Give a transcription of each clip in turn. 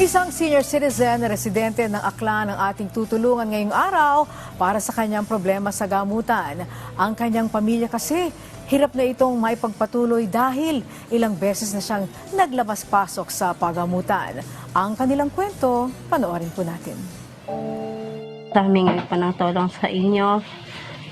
Isang senior citizen na residente ng Aklan ang ating tutulungan ngayong araw para sa kanyang problema sa gamutan. Ang kanyang pamilya kasi hirap na itong maipagpatuloy dahil ilang beses na siyang naglabas-pasok sa pagamutan. Ang kanilang kwento, panoorin po natin. Humingi po ng tulong sa inyo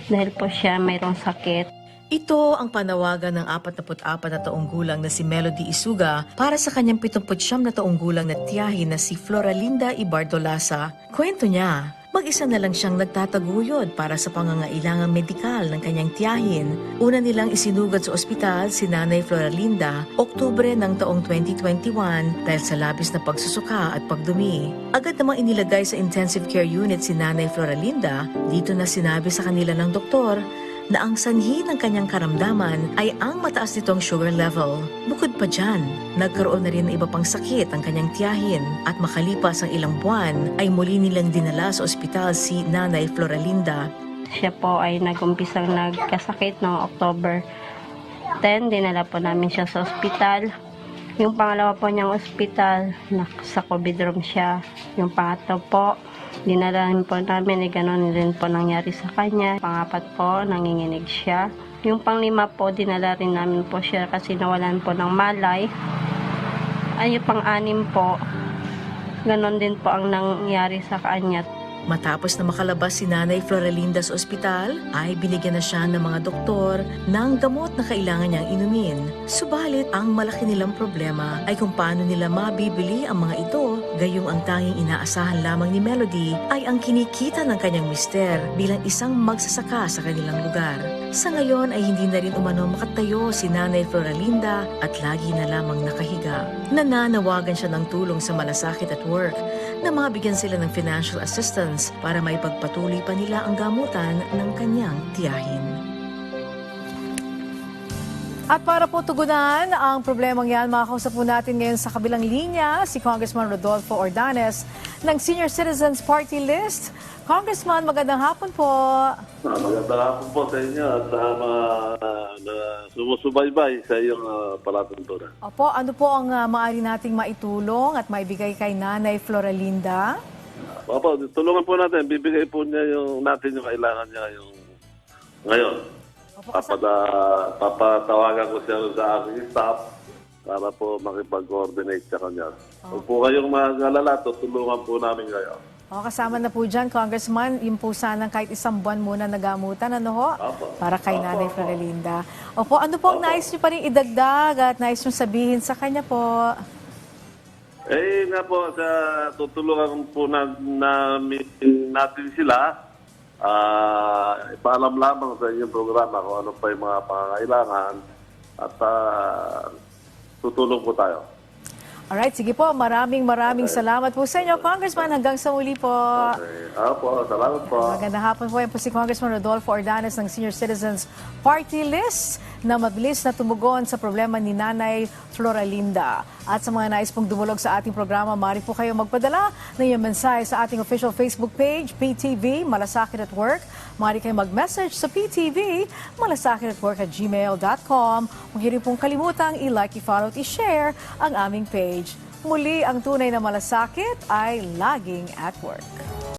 dahil po siya mayroong sakit. Ito ang panawagan ng 44 na taong gulang na si Melody Isuga para sa kanyang 79 na taong gulang na tiyahin na si Floralinda Ibardolasa. Kwento niya, mag-isa na lang siyang nagtataguyod para sa pangangailangang medikal ng kanyang tiyahin. Una nilang isinugad sa ospital si Nanay Floralinda Oktubre ng taong 2021 dahil sa labis na pagsusuka at pagdumi. Agad namang inilagay sa intensive care unit si Nanay Floralinda. Dito na sinabi sa kanila ng doktor na ang sanhi ng kanyang karamdaman ay ang mataas nitong sugar level. Bukod pa dyan, nagkaroon na rin ng iba pang sakit ang kanyang tiyahin at makalipas ang ilang buwan ay muli nilang dinala sa ospital si Nanay Floralinda. Siya po ay nagumpisang nagkasakit noong October 10. Dinala po namin siya sa ospital. Yung pangalawa po niyang ospital, sa COVID room siya. Yung pangatlo po, dinala rin po namin, eh, ganun rin po nangyari sa kanya. Pangapat po, nanginginig siya. Yung panglima po, dinala rin namin po siya kasi nawalan po ng malay. Ay, yung pang-anim po, ganun din po ang nangyari sa kanya. Matapos na makalabas si Nanay Floralinda sa ospital, ay binigyan na siya ng mga doktor ng gamot na kailangan niyang inumin. Subalit, ang malaki nilang problema ay kung paano nila mabibili ang mga ito, gayong ang tanging inaasahan lamang ni Melody ay ang kinikita ng kanyang mister bilang isang magsasaka sa kanilang lugar. Sa ngayon ay hindi na rin umano makatayo si Nanay Floralinda at lagi na lamang nakahiga. Nananawagan siya ng tulong sa malasakit at work na mabigyan sila ng financial assistance para maipagpatuloy pa nila ang gamutan ng kanyang tiyahin. At para po tugunan ang problemang yan, makakausap po natin ngayon sa kabilang linya si Congressman Rodolfo Ordanes ng Senior Citizens Party List. Congressman, magandang hapon po. Ah, Magandang hapon po sa inyo at sa mga ah, na sumusubaybay sa iyong uh, palatuntunan. Opo, ano po ang uh, maaari nating maitulong at maibigay kay Nanay Floralinda? Opo, tulungan po natin. Bibigay po niya yung natin yung kailangan niya yung ngayon. Opo, Papada, papatawagan ko siya sa aking staff para po makipag-coordinate sa kanya. Kung po kayong mag-alala, tutulungan po namin kayo. O, kasama na po dyan, Congressman, yung po sanang kahit isang buwan muna nagamutan, ano ho? Apo. Para kay Apo, Nanay apo. Floralinda. Opo, ano po ang Apo. nais nyo pa rin idagdag at nais nyo sabihin sa kanya po? Eh nga po, sa tutulungan po na, namin natin sila, ah ipaalam lamang sa inyong programa kung ano pa yung mga pangangailangan at ah, tutulong po tayo. Alright, sige po. Maraming maraming salamat po sa inyo, Congressman. Hanggang sa muli po. Okay. Ah, po, salamat po. Magandang hapon po. Yan po si Congressman Rodolfo Ordanes ng Senior Citizens Party List na mabilis na tumugon sa problema ni Nanay Floralinda. At sa mga nais pong dumulog sa ating programa, maaari po kayo magpadala ng iyong mensahe sa ating official Facebook page, PTV, Malasakit at Work. Maaari kayo mag-message sa PTV, malasakit at gmail.com. Huwag rin pong kalimutang i-like, i-follow at i-share ang aming page. Muli, ang tunay na malasakit ay laging at work.